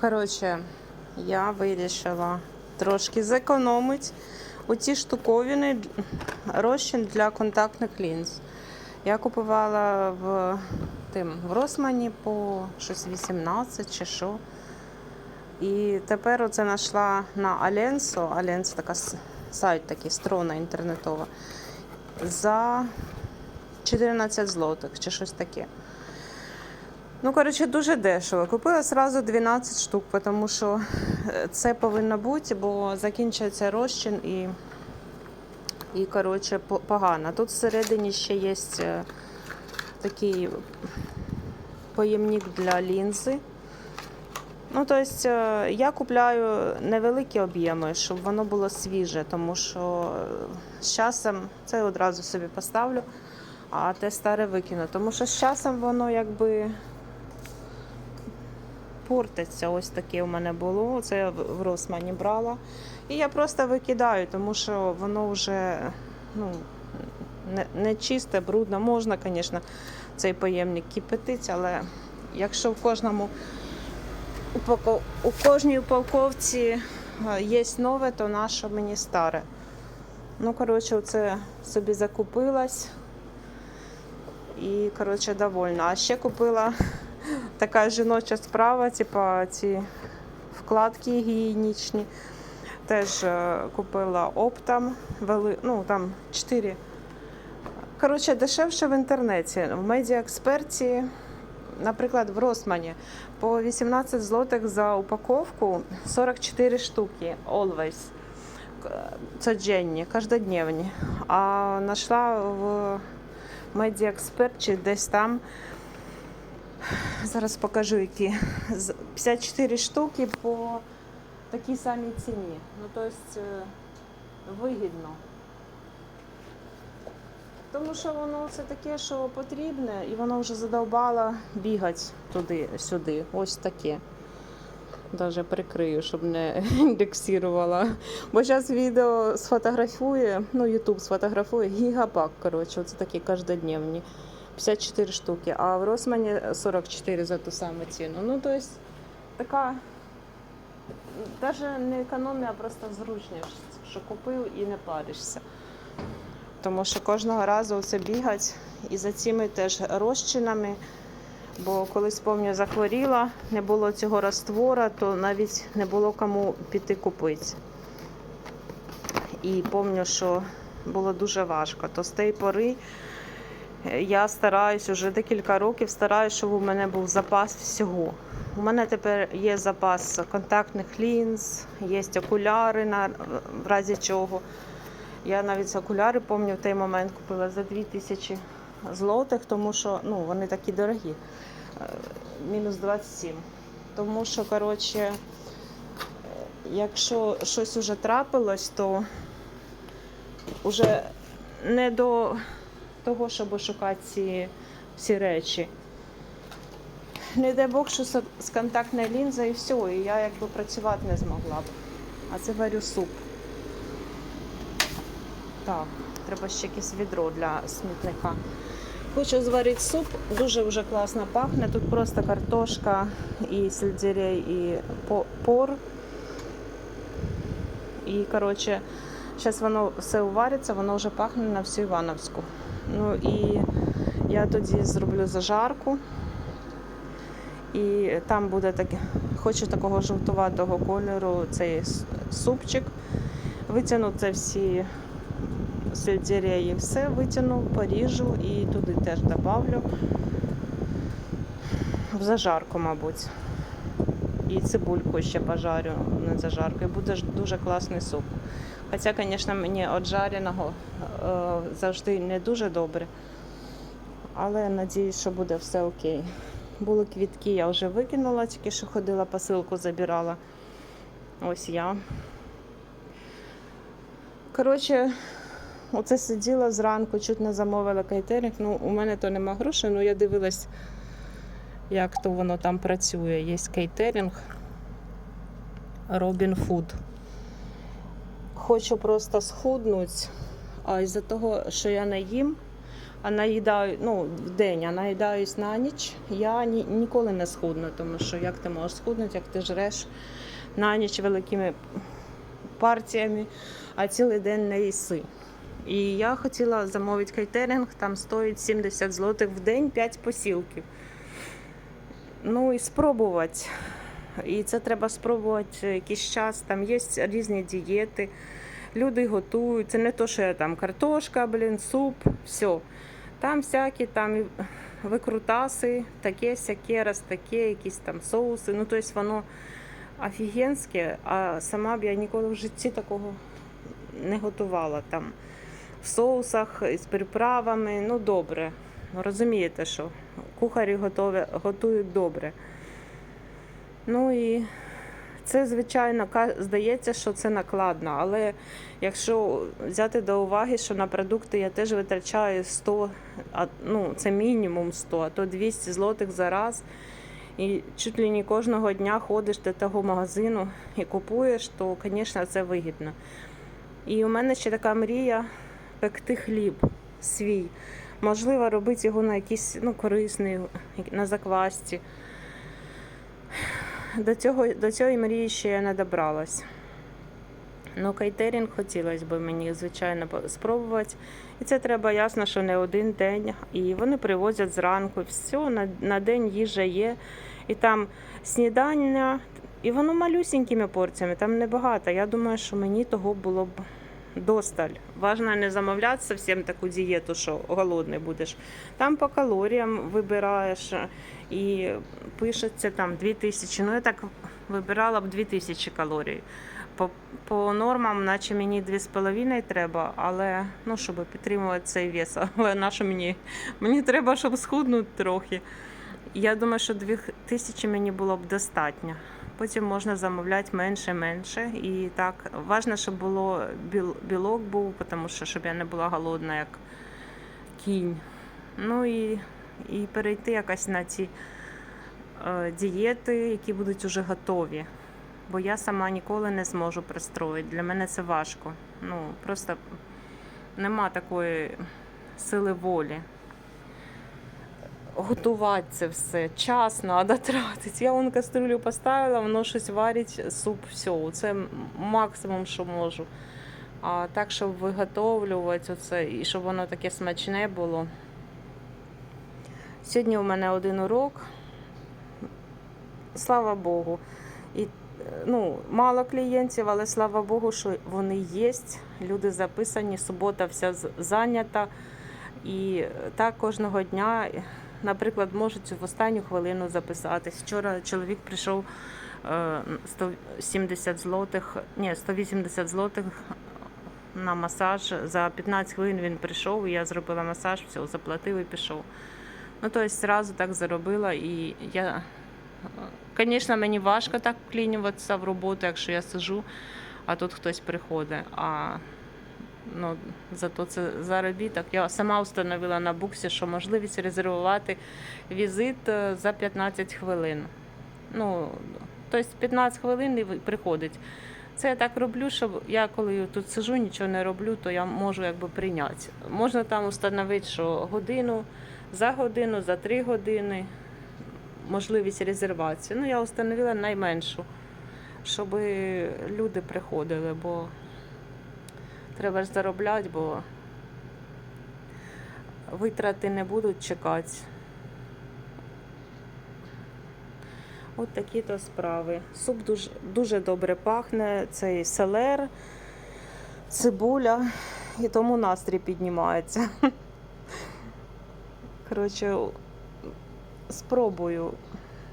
Коротше, я вирішила трошки зекономити у ці штуковини розчин для контактних лінз. Я купувала в тим в Росмані по щось 18 чи що. І тепер оце знайшла на Аленсо. Аленсо така сайт такий, строна інтернетова. За 14 злотих чи щось таке. Ну, коротше, дуже дешево. Купила одразу 12 штук, тому що е, це повинно бути, бо закінчується розчин і, і коротше, погано. Тут всередині ще є е, такий поємник для лінзи. Ну, тобто, я купляю невеликі об'єми, щоб воно було свіже, тому що е, з часом це одразу собі поставлю, а те старе викину. Тому що з часом воно якби портиться. Ось таке у мене було. Це я в Росмані брала. І я просто викидаю, тому що воно вже ну, не, не чисте, брудно. Можна, звісно, цей поємник кипятити, але якщо в кожному у кожній упаковці е, є нове, то наше мені старе. Ну, коротше, це собі закупилась і, коротше, довольна. А ще купила така жіноча справа, типа ці вкладки гігієнічні. Теж е, купила оптом, вели, ну там 4. Коротше, дешевше в інтернеті. В медіаексперті, наприклад, в Росмані по 18 злотих за упаковку 44 штуки always. К- Codziennie. А знайшла в медіаексперт чи десь там Зараз покажу, які. 54 штуки по такій самій ціні. Ну, тобто вигідно. Тому що воно це таке, що потрібне, і воно вже задовбало бігати туди-сюди. Ось таке. Даже прикрию, щоб не індексувала. Бо зараз відео сфотографує, ну, YouTube сфотографує гігапак, коротше, оце такі кожнодневні. 54 штуки, а в Росмані 44 за ту саму ціну. Ну, то есть така навіть не економія, а просто зручність, що купив і не паришся. Тому що кожного разу це бігать і за цими теж розчинами. Бо колись пам'ятаю, захворіла, не було цього раствора, то навіть не було кому піти купити. І пам'ятаю, що було дуже важко. То з тієї пори я стараюсь уже декілька років стараюсь, щоб у мене був запас всього. У мене тепер є запас контактних лінз, є окуляри на в разі чого. Я навіть окуляри пам'ятаю, в той момент купила за 2000 злотих, тому що ну, вони такі дорогі. Е, Мінус 27. Тому що, коротше, е, якщо щось уже трапилось, то вже не до того, щоб шукати ці всі речі. Не дай Бог, що з контактною лінзою і все, і я якби працювати не змогла б. А це варю суп. Так, треба ще якесь відро для смітника. Хочу зварити суп, дуже вже класно пахне. Тут просто картошка і сельдерей, і пор. І, коротше, зараз воно все увариться, воно вже пахне на всю Івановську. Ну і я тоді зроблю зажарку. І там буде таке, хочу такого жовтуватого кольору цей супчик. Витягну це всі сельдереї, все витягну, поріжу і туди теж добавлю. В зажарку, мабуть. І цибульку ще пожарю на зажарку. І буде дуже класний суп. Хоча, звісно, мені від е, завжди не дуже добре. Але надіюсь, що буде все окей. Були квітки, я вже викинула, тільки що ходила, посилку забирала. Ось я. Коротше, оце сиділа зранку, чуть не замовила кейтеринг. Ну, у мене то нема грошей, але я дивилась, як то воно там працює. Є кейтеринг Robin Food. Хочу просто схуднути, а із-за того, що я не їм, а наїдаю, ну, в день, а наїдаюсь на ніч, я ні, ніколи не схудну, тому що як ти можеш схуднути, як ти жреш на ніч великими партіями, а цілий день не їси. І я хотіла замовити кейтеринг, там стоїть 70 злотих в день, 5 посілків. Ну і спробувати. І це треба спробувати якийсь час. Там є різні дієти. Люди готують. Це не то, що там картошка, блін, суп, все. Там всякі там викрутаси, таке, сяке, раз таке, якісь там соуси. Ну, тобто воно офігенське, а сама б я ніколи в житті такого не готувала. Там в соусах з приправами, ну добре. Розумієте, що кухарі готові, готують добре. Ну і це, звичайно, здається, що це накладно, але якщо взяти до уваги, що на продукти я теж витрачаю 100, а, ну, це мінімум 100, а то 200 злотих за раз. І чуть ли не кожного дня ходиш до того магазину і купуєш, то, звісно, це вигідно. І у мене ще така мрія пекти хліб свій. Можливо, робити його на якийсь ну, корисний, на заквасці. До, цього, до цієї мрії ще я не добралась. Ну, кейтерінг хотілося б мені, звичайно, спробувати. І це треба ясно, що не один день. І вони привозять зранку. Все, на, на день їжа є. І там снідання, і воно малюсінькими порціями, там небагато. Я думаю, що мені того було б досталь. Важно не замовляти зовсім таку дієту, що голодний будеш. Там по калоріям вибираєш і пишеться там 2000. Ну, я так вибирала б 2000 калорій. По, по нормам, наче мені 2,5 треба, але ну, щоб підтримувати цей вес. Але на що мені? Мені треба, щоб схуднути трохи. Я думаю, що 2000 мені було б достатньо. Потім можна замовляти менше, менше. І так, важливо, щоб було білок був, тому що щоб я не була голодна, як кінь. Ну і, і перейти якось на ці е, дієти, які будуть уже готові. Бо я сама ніколи не зможу пристроїти. Для мене це важко. Ну, просто нема такої сили волі. Готувати це все. Час треба тратити. Я вон каструлю поставила, воно щось варить, суп, все. Це максимум, що можу. А так, щоб виготовлювати оце, і щоб воно таке смачне було. Сьогодні у мене один урок. Слава Богу. І ну, мало клієнтів, але слава Богу, що вони є. Люди записані, субота вся зайнята. І так кожного дня, наприклад, можуть в останню хвилину записатись. Вчора чоловік прийшов е, 170 злотих, ні, 180 злотих на масаж. За 15 хвилин він прийшов, і я зробила масаж, все, заплатив і пішов. Ну, тобто, одразу так заробила, і я Звісно, мені важко так вклінюватися в роботу, якщо я сижу, а тут хтось приходить. А ну, зато це заробіток. Я сама встановила на буксі, що можливість резервувати візит е, за 15 хвилин. Ну, тобто 15 хвилин і приходить. Це я так роблю, щоб я коли тут сижу, нічого не роблю, то я можу якби прийняти. Можна там встановити, що годину, за годину, за три години можливість резервації. Ну, я встановила найменшу, щоб люди приходили, бо треба ж заробляти, бо витрати не будуть чекати. От такі то справи. Суп дуже, дуже добре пахне, цей селер, цибуля, і тому настрій піднімається. Коротше, спробую.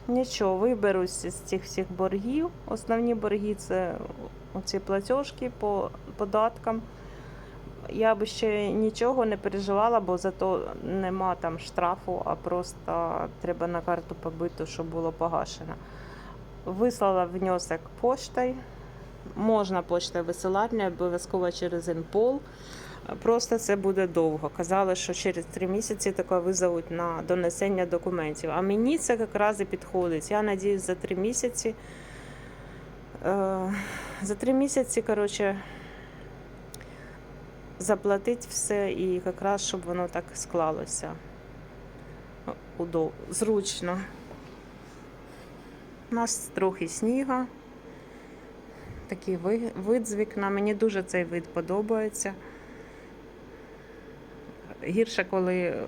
Нічого, виберусь з цих всіх боргів. Основні борги це оці платіжки по податкам. Я би ще нічого не переживала, бо зато нема там штрафу, а просто треба на карту побити, щоб було погашено. Вислала внесок поштою. Можна поштою висилати, не обов'язково через ІнПол. Просто це буде довго. Казали, що через три місяці таке визовуть на донесення документів. А мені це якраз і підходить. Я надіюсь, за три місяці. Е, за три місяці, коротше, заплатити все і якраз щоб воно так склалося. Зручно. У нас трохи сніга. Такий вид з вікна. Мені дуже цей вид подобається. Гірше, коли е,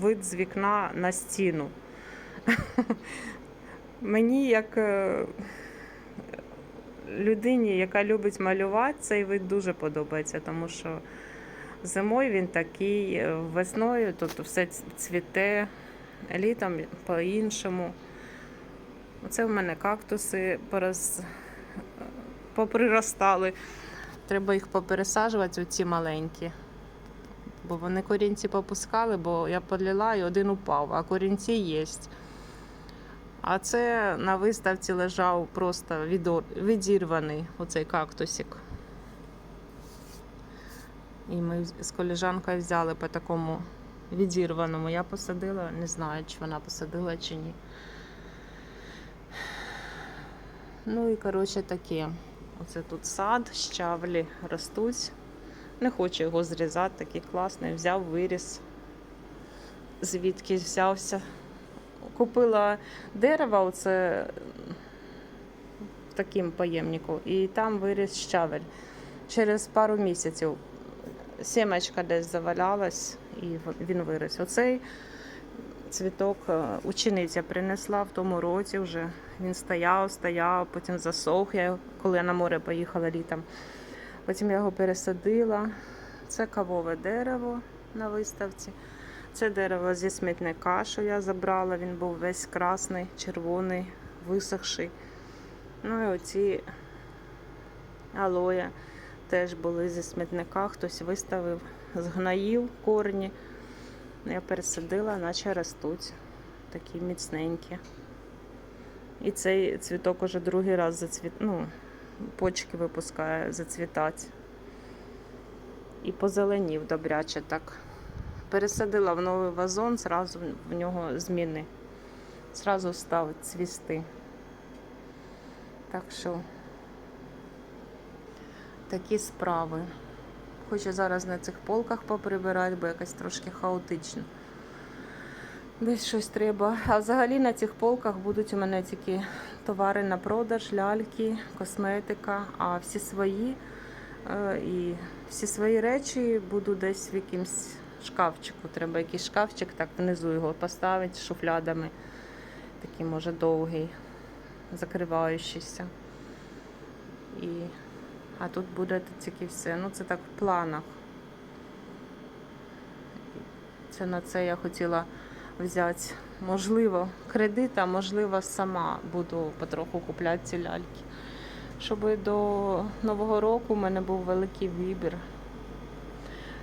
вид з вікна на стіну. Мені як е, людині, яка любить малювати, цей вид дуже подобається, тому що зимою він такий, е, весною тут все цвіте, літом по-іншому. Оце в мене кактуси пораз... поприростали. Треба їх попересаджувати, оці маленькі. Бо вони корінці попускали, бо я поліла і один упав, а корінці є. А це на виставці лежав просто відірваний оцей кактусик. І ми з коліжанкою взяли по такому відірваному. Я посадила, не знаю, чи вона посадила чи ні. Ну і коротше таке. Оце тут сад, щавлі ростуть. Не хочу його зрізати, такий класний. Взяв, виріс. Звідки взявся. Купила дерево, оце в таким поємнику, і там виріс щавель. Через пару місяців сімечка десь завалялась і він виріс. Оцей цвіток е, учениця принесла в тому році вже. Він стояв, стояв, потім засох, я, коли я на море поїхала літом. Потім я його пересадила. Це кавове дерево на виставці. Це дерево зі смітника, що я забрала. Він був весь красний, червоний, висохший. Ну і оці алоє теж були зі смітника, хтось виставив, згноїв корні. Я пересадила, наче ростуть. Такі міцненькі. І цей цвіток уже другий раз зацвіт... ну, почки випускає зацвітати. І позеленів добряче так. Пересадила в новий вазон, зразу в нього зміни. Зразу став цвісти. Так що такі справи. Хочу зараз на цих полках поприбирати, бо якось трошки хаотично. Десь щось треба. А взагалі на цих полках будуть у мене тільки товари на продаж, ляльки, косметика, а всі свої е, і всі свої речі буду десь в якимсь шкафчику. Треба якийсь шкафчик, так внизу його поставити шуфлядами. Такий, може, довгий, закриваючийся. І... А тут буде тільки все. Ну, це так в планах. Це на це я хотіла взяти, можливо, кредит, а можливо, сама буду потроху купляти ці ляльки. Щоб до Нового року в мене був великий вибір.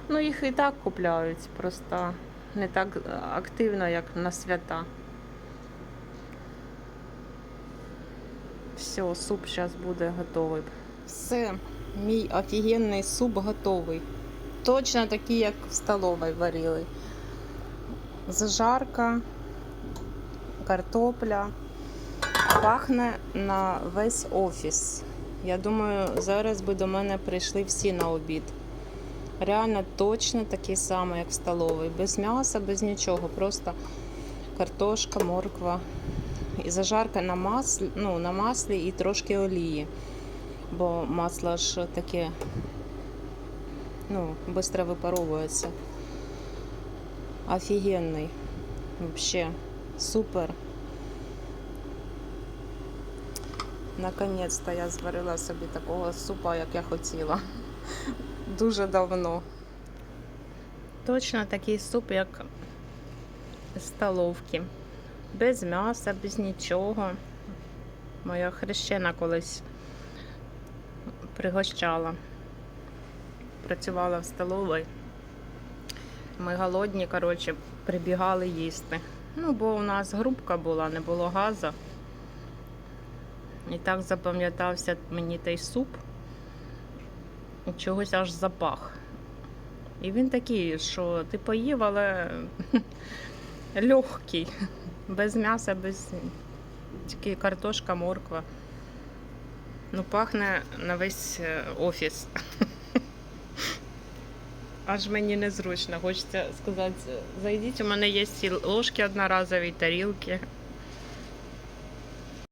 Ну, їх і так купляють, просто не так активно, як на свята. Все, суп зараз буде готовий. Все, мій офігенний суп готовий. Точно такий, як в столовій варили. Зажарка, картопля. Пахне на весь офіс. Я думаю, зараз би до мене прийшли всі на обід. Реально точно такий самий, як в столовій. Без м'яса, без нічого. Просто картошка, морква. І зажарка на маслі, ну, на маслі і трошки олії. Бо масло ж таке ну, швидко випаровується. Офігенний. Вообще супер. Наконець-то я зварила собі такого супа, як я хотіла. Дуже давно. Точно такий суп, як столовки. Без м'яса, без нічого. Моя хрещена колись пригощала. Працювала в столовій. Ми голодні, коротше, прибігали їсти. Ну, бо у нас групка була, не було газу. І так запам'ятався мені той суп. Чогось аж запах. І він такий, що ти поїв, але легкий. Без м'яса, без тільки картошка, морква. Ну, пахне на весь е, офіс. аж мені незручно. Хочеться сказати, зайдіть, у мене є і ложки одноразові, тарілки.